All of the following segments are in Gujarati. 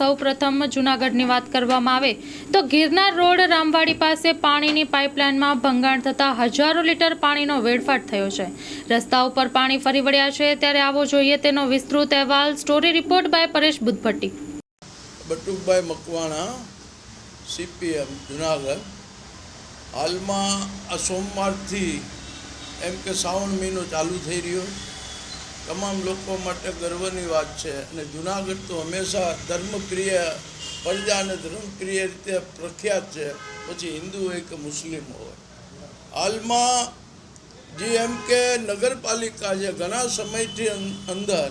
સૌપ્રથમ જૂનાગઢની વાત કરવામાં આવે તો ગિરનાર રોડ રામવાડી પાસે પાણીની પાઇપલાઇનમાં ભંગાણ થતાં હજારો લીટર પાણીનો વેડફાટ થયો છે. રસ્તા ઉપર પાણી ફરી વળ્યા છે. ત્યારે આવો જોઈએ તેનો વિસ્તૃત અહેવાલ. Story report by Paresh Buddhbhatti. Batukbhai Makwana C P M Junagadh. હાલમાં આ સોમવારથી એમ કે શ્રાવણ મહિનો ચાલુ થઈ રહ્યો. તમામ લોકો માટે ગર્વની વાત છે. અને જુનાગઢ તો હંમેશા ધર્મપ્રિય, પ્રજા અને ધર્મપ્રિય રીતે પ્રખ્યાત છે. પછી હિન્દુ હોય કે મુસ્લિમ હોય. હાલમાં જે એમ કે નગરપાલિકા છે ઘણા સમયથી અંદર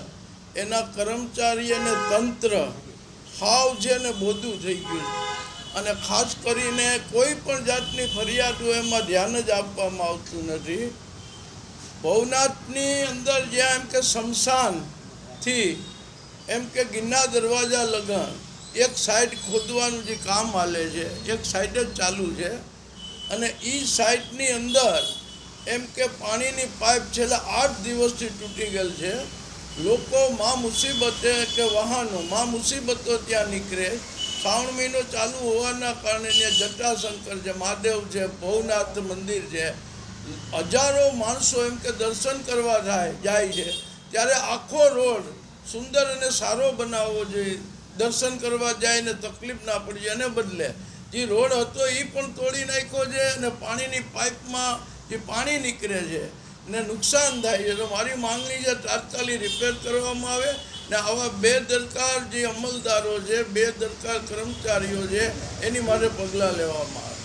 એના કર્મચારી અને તંત્ર હાવ છે ને બોધું થઈ ગયું અને ખાસ કરીને કોઈ પણ જાતની ફરિયાદ એમાં ધ્યાન જ આપવામાં આવતું નથી. ભવનાથની અંદર જ્યાં એમ કે શમશાનથી એમ કે ગિરનાર દરવાજા લગન, એક સાઈડ ખોદવાનું જે કામ હાલે છે, એક સાઈડ જ ચાલુ છે અને એ સાઈડની અંદર એમ કે પાણીની પાઇપ છેલ્લા આઠ દિવસથી તૂટી ગયેલ છે. લોકો માં મુસીબતે કે વાહનો, માં મુસીબતો ત્યાં નીકળે. શ્રાવણ મહિનો ચાલુ હોવાના કારણે ત્યાં જટાશંકર છે, મહાદેવ છે, ભવનાથ મંદિર છે. હજારો માણસો એમ કે દર્શન કરવા જાય જાય છે. ત્યારે આખો રોડ સુંદર અને સારો બનાવવો જોઈએ. દર્શન કરવા જાય ને તકલીફ ના પડી એને બદલે. જે રોડ હતો એ પણ તોડી નાખ્યો છે અને પાણીની પાઇપમાં જે પાણી નીકળે છે ને નુકસાન થાય છે. તો મારી માંગણી છે તાત્કાલિક રિપેર કરવામાં આવે ને આવા બે દરકાર જે અમલદારો છે, બે દરકાર કર્મચારીઓ છે, એની માટે પગલાં લેવામાં આવે.